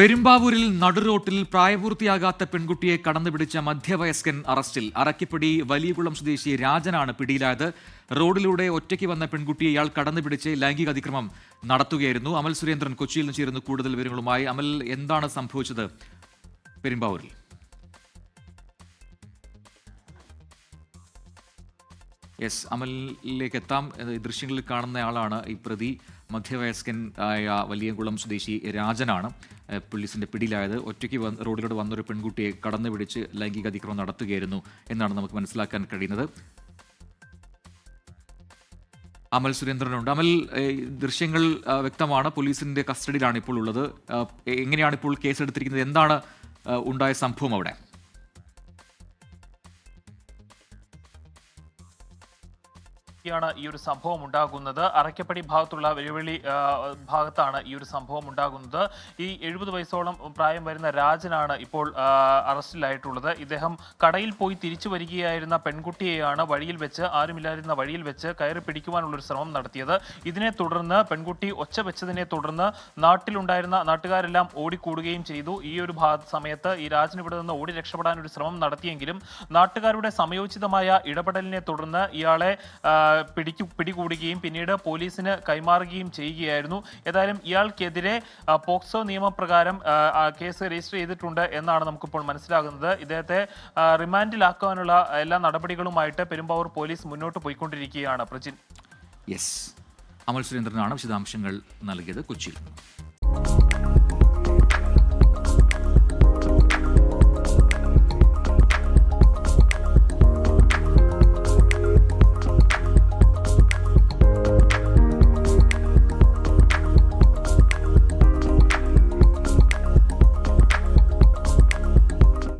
പെരുമ്പാവൂരിൽ നടുറോട്ടിൽ പ്രായപൂർത്തിയാകാത്ത പെൺകുട്ടിയെ കടന്നുപിടിച്ച മധ്യവയസ്കൻ അറസ്റ്റിൽ. അറക്കിപ്പിടി വലിയകുളം സ്വദേശി രാജനാണ് പിടിയിലായത്. റോഡിലൂടെ ഒറ്റയ്ക്ക് വന്ന പെൺകുട്ടിയെ ഇയാൾ കടന്നുപിടിച്ച് ലൈംഗിക അതിക്രമം നടത്തുകയായിരുന്നു. അമൽ സുരേന്ദ്രൻ കൊച്ചിയിൽ നിന്ന് ചേരുന്നു കൂടുതൽ വിവരങ്ങളുമായി. അമൽ എന്താണ് സംഭവിച്ചത് പെരുമ്പാവൂരിൽ? യെസ് അമലിലേക്ക് എത്താം ദൃശ്യങ്ങളിൽ കാണുന്ന ആളാണ് ഈ പ്രതി. മധ്യവയസ്കൻ ആയ വലിയകുളം സ്വദേശി രാജനാണ്. പോലീസിന്റെ പിടിയിലായത്. ഒറ്റയ്ക്ക് വന്ന് റോഡിലൂടെ വന്നൊരു പെൺകുട്ടിയെ കടന്നു പിടിച്ച് ലൈംഗിക അതിക്രമം നടത്തുകയായിരുന്നു എന്നാണ് നമുക്ക് മനസ്സിലാക്കാൻ കഴിയുന്നത്. അമൽ സുരേന്ദ്രനുണ്ട്. അമൽ ദൃശ്യങ്ങൾ വ്യക്തമാണ്. പോലീസിന്റെ കസ്റ്റഡിയിലാണ് ഇപ്പോൾ ഉള്ളത്. എങ്ങനെയാണ് ഇപ്പോൾ കേസെടുത്തിരിക്കുന്നത്? എന്താണ് ഉണ്ടായ സംഭവം അവിടെ? ാണ് ഈ ഒരു സംഭവം ഉണ്ടാകുന്നത്. അറയ്ക്കപ്പടി ഭാഗത്തുള്ള വെല്ലുവിളി ഭാഗത്താണ് ഈ ഒരു സംഭവം ഉണ്ടാകുന്നത്. ഈ എഴുപത് വയസ്സോളം പ്രായം വരുന്ന രാജനാണ് ഇപ്പോൾ അറസ്റ്റിലായിട്ടുള്ളത്. ഇദ്ദേഹം കടയിൽ പോയി തിരിച്ചു വരികയായിരുന്ന പെൺകുട്ടിയെയാണ് വഴിയിൽ വെച്ച് ആരുമില്ലായിരുന്ന വഴിയിൽ വെച്ച് കയറി പിടിക്കുവാനുള്ളൊരു ശ്രമം നടത്തിയത്. ഇതിനെ തുടർന്ന് പെൺകുട്ടി ഒച്ച വെച്ചതിനെ തുടർന്ന് നാട്ടിലുണ്ടായിരുന്ന നാട്ടുകാരെല്ലാം ഓടിക്കൂടുകയും ചെയ്തു. ഈ ഒരു ഭാ സമയത്ത് ഈ രാജൻ ഇവിടെ നിന്ന് ഓടി രക്ഷപ്പെടാൻ ഒരു ശ്രമം നടത്തിയെങ്കിലും നാട്ടുകാരുടെ സമയോചിതമായ ഇടപെടലിനെ തുടർന്ന് ഇയാളെ പിടിക്കു പിടികൂടുകയും പിന്നീട് പോലീസിന് കൈമാറുകയും ചെയ്യുകയായിരുന്നു. ഏതായാലും ഇയാൾക്കെതിരെ പോക്സോ നിയമപ്രകാരം കേസ് രജിസ്റ്റർ ചെയ്തിട്ടുണ്ട് എന്നാണ് നമുക്കിപ്പോൾ മനസ്സിലാകുന്നത്. ഇദ്ദേഹത്തെ റിമാൻഡിലാക്കാനുള്ള എല്ലാ നടപടികളുമായിട്ട് പെരുമ്പാവൂർ പോലീസ് മുന്നോട്ട് പോയിക്കൊണ്ടിരിക്കുകയാണ്. പ്രജിൻ. യെസ്. അമൽ സുരേന്ദ്രനാണ് വിശദാംശങ്ങൾ നൽകിയത് കൊച്ചിയിൽ.